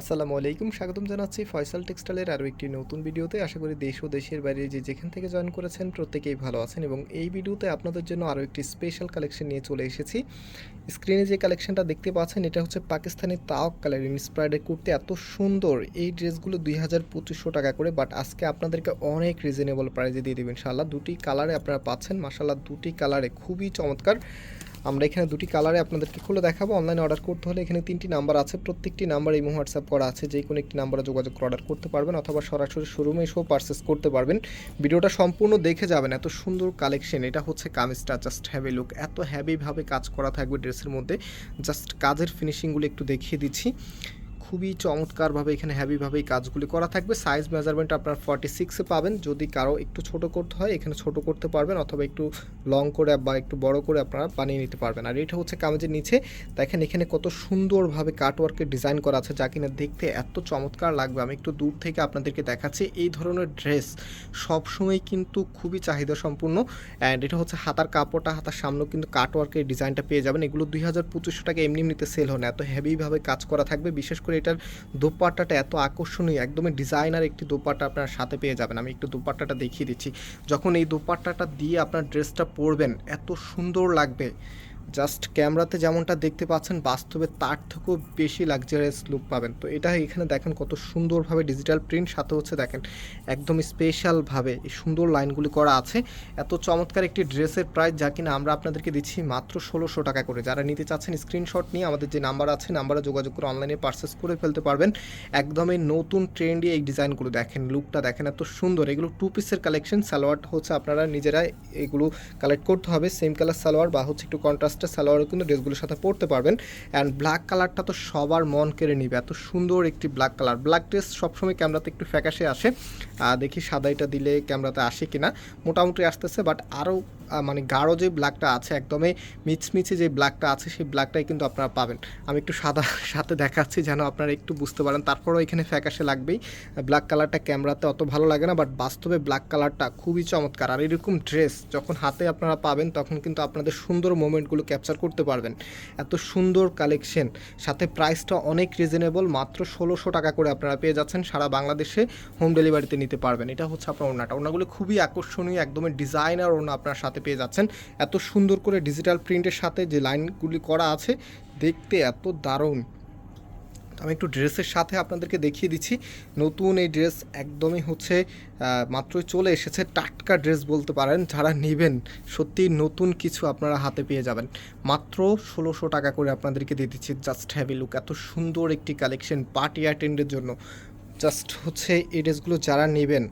আসসালামু আলাইকুম, স্বাগতম জানাচ্ছি ফয়সাল টেক্সটাইলের আরও একটি নতুন ভিডিওতে। আশা করি দেশ ও দেশের বাইরে যে যেখান থেকে জয়েন করেছেন প্রত্যেকেই ভালো আছেন এবং এই ভিডিওতে আপনাদের জন্য আরও একটি স্পেশাল কালেকশন নিয়ে চলে এসেছি। স্ক্রিনে যে কালেকশনটা দেখতে পাচ্ছেন, এটা হচ্ছে পাকিস্তানি তাওক কালার ইন্সপায়ার্ডের কুর্তি। এত সুন্দর, এই ড্রেসগুলো দুই হাজার পঁচিশশো টাকা করে বাট আজকে আপনাদেরকে অনেক রিজনেবল প্রাইজে দিয়ে দেবেন ইনশাআল্লাহ। দুটি কালারে আপনারা পাচ্ছেন মাসাল্লাহ দুটি কালারে খুবই চমৎকার। আমরা এখানে দুটি কালারে আপনাদেরকে খুলে দেখাবো। অনলাইনে অর্ডার করতে হলে এখানে তিনটি নাম্বার আছে। প্রত্যেকটি নাম্বার এই হোয়াটসঅ্যাপ করা আছে। যে কোনো একটি নাম্বারে যোগাযোগ করে অর্ডার করতে পারবেন অথবা সরাসরি শোরুমে এসেও পারচেস করতে পারবেন। ভিডিওটা সম্পূর্ণ দেখে যাবেন। এত সুন্দর কালেকশন এটা হচ্ছে কামিজটা। জাস্ট হ্যাভি লুক এত হ্যাভিভাবে কাজ করা থাকবে ড্রেসের মধ্যে। জাস্ট কাজের ফিনিশিংগুলো একটু দেখিয়ে দিচ্ছি। খুবই চমৎকারভাবে এখানে হ্যাভিভাবে এই কাজগুলি করা থাকবে। সাইজ মেজারমেন্ট আপনার ফর্টি সিক্সে পাবেন। যদি কারও একটু ছোট করতে হয়, এখানে ছোট করতে পারবেন অথবা একটু লং করে বা একটু বড় করে আপনারা বানিয়ে নিতে পারবেন। আর এটা হচ্ছে কামেজের নিচে। দেখেন এখানে কত সুন্দরভাবে কাটওয়ার্কের ডিজাইন করা আছে যা কিনা দেখতে এত চমৎকার লাগবে। আমি একটু দূর থেকে আপনাদেরকে দেখাচ্ছি এই ধরনের ড্রেস সবসময় কিন্তু খুবই চাহিদা সম্পূর্ণ অ্যান্ড এটা হচ্ছে হাতার কাপড়টা হাতার সামনেও কিন্তু কাটওয়ার্কের ডিজাইনটা পেয়ে যাবেন। এগুলো দুই হাজার পঁচিশশো টাকা এমনি এমনিতে সেল হয় এত হেভিভাবে কাজ করা থাকবে। বিশেষ করে এটার দোপাট্টাটা এত আকর্ষণীয়, একদমই ডিজাইনার একটি দোপাট্টা আপনার সাথে পেয়ে যাবেন। আমি একটু দোপাট্টাটা দেখিয়ে দিচ্ছি। যখন এই দোপাট্টাটা দিয়ে আপনার ড্রেসটা পরবেন, এত সুন্দর লাগবে। জাস্ট ক্যামেরাতে যেমনটা দেখতে পাচ্ছেন, বাস্তবে তার থেকেও বেশি লাক্সারিয়াস লুক পাবেন। তো এটা এখানে দেখেন কত সুন্দরভাবে ডিজিটাল প্রিন্ট সাথে হচ্ছে দেখেন একদম স্পেশালভাবে এই সুন্দর লাইনগুলি করা আছে। এত চমৎকার একটি ড্রেসের প্রাইস যা কিনা আমরা আপনাদেরকে দিচ্ছি মাত্র ষোলোশো টাকা করে। যারা নিতে চাচ্ছেন স্ক্রিনশট নিয়ে আমাদের যে নাম্বার আছে নাম্বারে যোগাযোগ করে অনলাইনে পারচেস করে ফেলতে পারবেন। একদমই নতুন ট্রেন্ডি এই ডিজাইনগুলো দেখেন লুকটা দেখেন এত সুন্দর। এগুলো টু পিসের কালেকশন সালোয়ার হচ্ছে আপনারা নিজেরাই এগুলো কালেক্ট করতে হবে। সেম কালার সালোয়ার বা হচ্ছে একটু কন্ট্রাস্টের সালোয়ারও কিন্তু ড্রেসগুলোর সাথে পরতে পারবেন। অ্যান্ড ব্ল্যাক কালারটা তো সবার মন কেড়ে নিবে। এত সুন্দর একটি ব্ল্যাক কালার ব্ল্যাক ড্রেস সবসময় ক্যামেরাতে একটু ফ্যাকাশে আসে। দেখি সাদাইটা দিলে ক্যামেরাতে আসে কিনা। মোটামুটি আসতেছে বাট আরও মানে গাঢ় যে ব্ল্যাকটা আছে, একদমই মিচমিচে যে ব্ল্যাকটা আছে, সেই ব্ল্যাকটাই কিন্তু আপনারা পাবেন। আমি একটু সাদা সাথে দেখাচ্ছি যেন আপনারা একটু বুঝতে পারেন। তারপরেও এখানে ফ্যাকাশে লাগবেই। ব্ল্যাক কালারটা ক্যামেরাতে অত ভালো লাগে না বাট বাস্তবে ব্ল্যাক কালারটা খুবই চমৎকার। আর এরকম ড্রেস যখন হাতে আপনারা পাবেন, তখন কিন্তু আপনাদের সুন্দর মোমেন্টগুলো ক্যাপচার করতে পারবেন। এত সুন্দর কালেকশন সাথে প্রাইসটা অনেক রিজনেবল মাত্র ষোলোশো টাকা করে আপনারা পেয়ে যাচ্ছেন। সারা বাংলাদেশে হোম ডেলিভারিতে নিতে পারবেন। এটা হচ্ছে আপনার ওনাটা ওনাগুলো খুবই আকর্ষণীয়, একদমই ডিজাইনার ওনা আপনার সাথে পেয়ে যাচ্ছেন। এত সুন্দর করে ডিজিটাল প্রিন্টের সাথে যে লাইনগুলি করা আছে, দেখতে এত দারুণ। আমি একটু ড্রেসের সাথে আপনাদেরকে দেখিয়ে দিচ্ছি। নতুন এই ড্রেস একদমই হচ্ছে মাত্রই চলে এসেছে। টাটকা ড্রেস বলতে পারেন, যারা নেবেন, সত্যি নতুন কিছু আপনারা হাতে পেয়ে যাবেন। মাত্র ষোলোশো টাকা করে আপনাদেরকে দিয়ে দিচ্ছি জাস্ট হ্যাভি লুক এত সুন্দর একটি কালেকশন পার্টি অ্যাটেন্ডের জন্য। জাস্ট হচ্ছে এই ড্রেসগুলো যারা নেবেন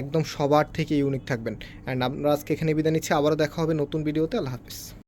একদম সবার থেকে ইউনিক থাকবেন। অ্যান্ড আমরা আজকে এখানে বিদায় নিচ্ছি। আবারও দেখা হবে নতুন ভিডিওতে আল্লাহ হাফিজ।